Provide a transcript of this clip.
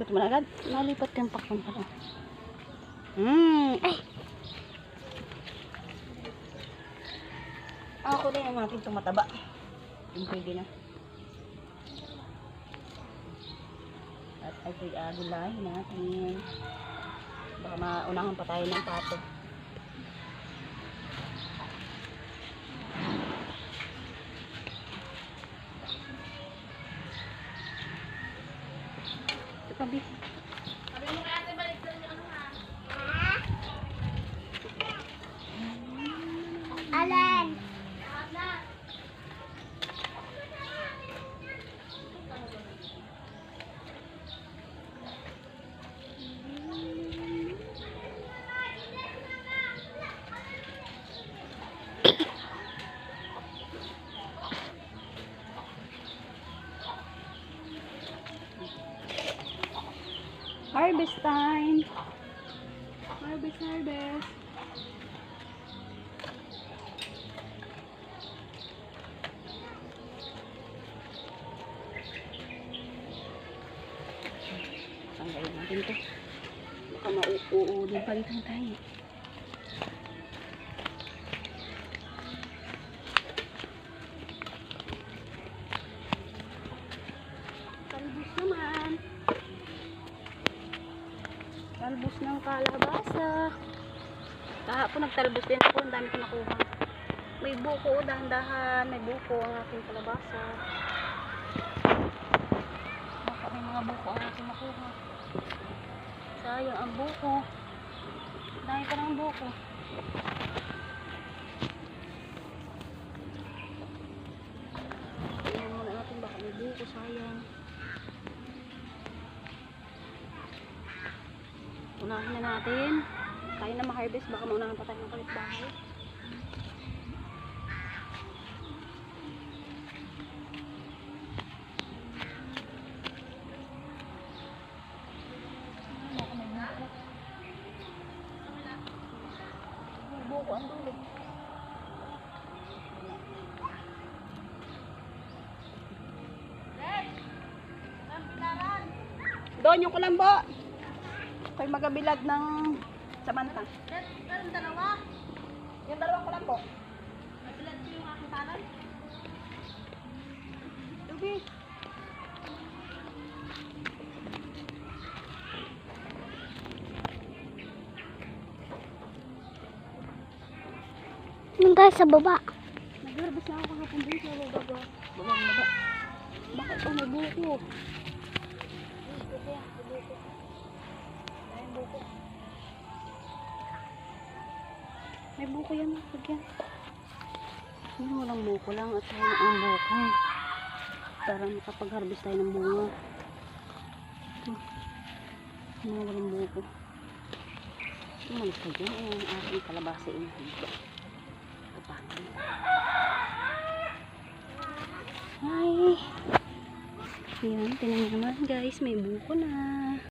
ba't mo na agad? Nalipat yung pakwan pa lang. Hmm, ay! Ako din ang ating tumataba. Yung pwede na. At ay gulahin natin. Baka maunahan pa tayo ng pato. Ito pa, Harvest time. Harvest, harvest. Tanggalin natin to. Baka mauudin pa dito tayo. Talbos ng kalabasa. Kahapon nagtalbos din ako. Ang dami ko nakuha. May buko. Dahan-dahan. May buko ang aking kalabasa. Baka may mga buko ang aking nakuha. Sayang ang buko. Dahil pa ng buko. Unahin na natin. Tayo na ma-harvest. Baka maunahan pa tayo ng kapitbahay. Buko ang dulo. Doon yung kulambo. Ako'y magabilad ng samanta. Yung dalawa. Yung dalawang kulambo. Nabilan ko yung aking tanan. Lubi. Nung tayo sa baba. Naglarbas na ako kahapon din sa baba. Baba, baba. Bakit oh, may buko? May buko yan, pag yan. Hindi walang buko lang at saka ang buko. Para makapag-harvest tayo ng bunga. Ito. Hindi walang buko. Umalis ka dyan. Ay, ang aking kalabasa yung higit. Ito pa. Hi! Ayan, tinan guys, may buko na.